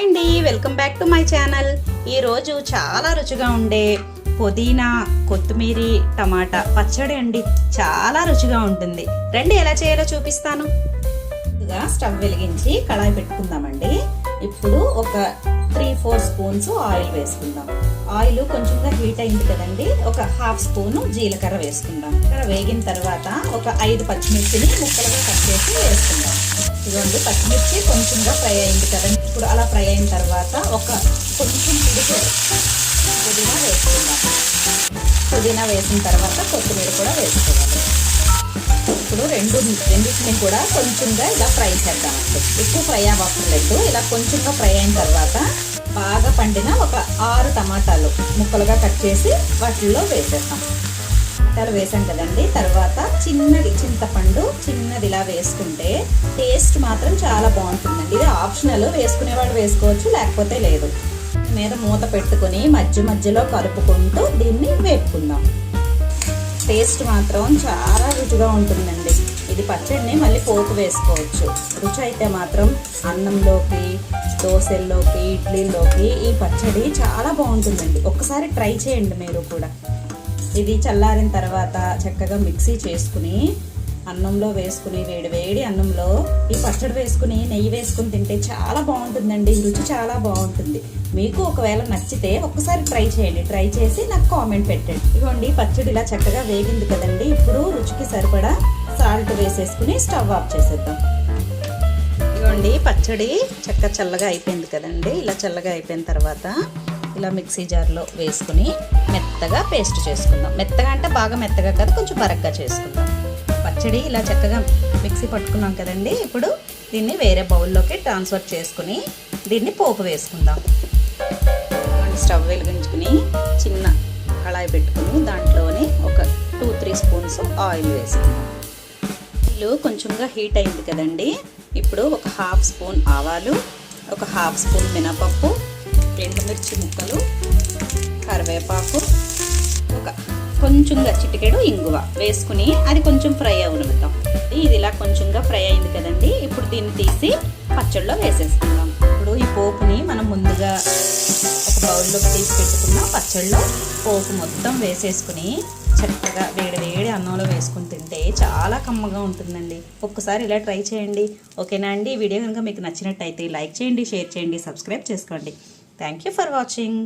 Hi అండి welcome back to my channel. ఈరోజు చాలా రుచిగా ఉండే పుదీనా కొత్తిమీర టమాటా పచ్చడి అండి. చాలా రుచిగా ఉంటుంది. రండి ఎలా చేయాలో చూపిస్తాను. ముందుగా స్టవ్ వెలిగించి కళాయి పెట్టుకుందామండి. ఇప్పుడు ఒక త్రీ ఫోర్ స్పూన్స్ ఆయిల్ వేసుకుందాం. ఆయిల్ కొంచెంగా హీట్ అయింది కదండి ఒక హాఫ్ స్పూన్ జీలకర్ర వేసుకుందాం. వేగిన తర్వాత ఒక ఐదు పచ్చిమిర్చిని ముక్కలుగా కట్ చేసి వేసుకుందాం. ఇదిగోండి పచ్చిమిర్చి కొంచెంగా ఫ్రై అయింది కదండి. ఇప్పుడు అలా ఫ్రై అయిన తర్వాత ఒక కొంచెం పిడికి పుదీనా వేసుకుందాం. పుదీనా వేసిన తర్వాత కొత్తిమీర కూడా వేసుకోవాలి. ఇప్పుడు రెండు రెండింటిని కూడా కొంచెంగా ఇలా ఫ్రై చేద్దామండి ఎక్కువ ఫ్రై అవ్వక్కర్లేదు. ఇలా కొంచెంగా ఫ్రై అయిన తర్వాత బాగా పండిన ఒక ఆరు టమాటాలు ముక్కలుగా కట్ చేసి వాటిల్లో వేసేస్తాం టమాటాలు వేసాం కదండి. తర్వాత చిన్నది చింతపండు చిన్నది ఇలా వేసుకుంటే టేస్ట్ మాత్రం చాలా బాగుంటుందండి. ఇది ఆప్షనల్. వేసుకునేవాడు వేసుకోవచ్చు లేకపోతే లేదు. మీద మూత పెట్టుకుని మధ్య మధ్యలో కలుపుకుంటూ దీన్ని వేపుకుందాం. టేస్ట్ మాత్రం చాలా రుచిగా ఉంటుందండి. ఇది పచ్చడిని మళ్ళీ పోపు వేసుకోవచ్చు. రుచి అయితే మాత్రం అన్నంలోకి దోశల్లోకి ఇడ్లీలోకి ఈ పచ్చడి చాలా బాగుంటుందండి. ఒక్కసారి ట్రై చేయండి మీరు కూడా. ఇది చల్లారిన తర్వాత చక్కగా మిక్సీ చేసుకుని అన్నంలో వేసుకుని వేడి వేడి అన్నంలో ఈ పచ్చడి వేసుకుని నెయ్యి వేసుకుని తింటే చాలా బాగుంటుందండి. రుచి చాలా బాగుంటుంది. మీకు ఒకవేళ నచ్చితే ఒక్కసారి ట్రై చేయండి. ట్రై చేసి నాకు కామెంట్ పెట్టండి. ఇవ్వండి పచ్చడి ఇలా చక్కగా వేగింది కదండి. ఇప్పుడు రుచికి సరిపడా సాల్ట్ వేసేసుకుని స్టవ్ ఆఫ్ చేసేద్దాం. ఇదిగోండి పచ్చడి చక్క చల్లగా అయిపోయింది కదండి. ఇలా చల్లగా అయిపోయిన తర్వాత ఇలా మిక్సీ జార్లో వేసుకుని మెత్తగా పేస్ట్ చేసుకుందాం. మెత్తగా అంటే బాగా మెత్తగా కాదు కొంచెం బరగ్గా చేసుకుందాం. పచ్చడి ఇలా చక్కగా మిక్సీ పట్టుకున్నాం కదండి. ఇప్పుడు దీన్ని వేరే బౌల్లోకి ట్రాన్స్ఫర్ చేసుకుని దీన్ని పోపు వేసుకుందాం. స్టవ్ వెలిగించుకుని చిన్న కళాయి పెట్టుకుని దాంట్లోని ఒక టూ త్రీ స్పూన్స్ ఆయిల్ వేసుకుందాం. ఇల్లు కొంచెంగా హీట్ అయింది కదండి. ఇప్పుడు ఒక హాఫ్ స్పూన్ ఆవాలు ఒక హాఫ్ స్పూన్ మినపప్పు ఎండుమిర్చి ముక్కలు కరివేపాకు ఒక కొంచెంగా చిటికెడు ఇంగువ వేసుకుని అది కొంచెం ఫ్రై అవనిద్దాం ఇది ఇలా కొంచెంగా ఫ్రై అయింది కదండి. ఇప్పుడు దీన్ని తీసి పచ్చళ్ళలో వేసేసుకుందాం. ఇప్పుడు ఈ పోపుని మనం ముందుగా ఒక బౌల్లోకి తీసి పెట్టుకున్న పచ్చళ్ళలో పోపు మొత్తం వేసేసుకుని చక్కగా వేడి వేడి అన్నంలో వేసుకుని తింటే చాలా కమ్మగా ఉంటుందండి. ఒక్కసారి ఇలా ట్రై చేయండి. ఓకేనా అండి? ఈ వీడియో కనుక మీకు నచ్చినట్టయితే లైక్ చేయండి షేర్ చేయండి సబ్స్క్రైబ్ చేసుకోండి. Thank you for watching.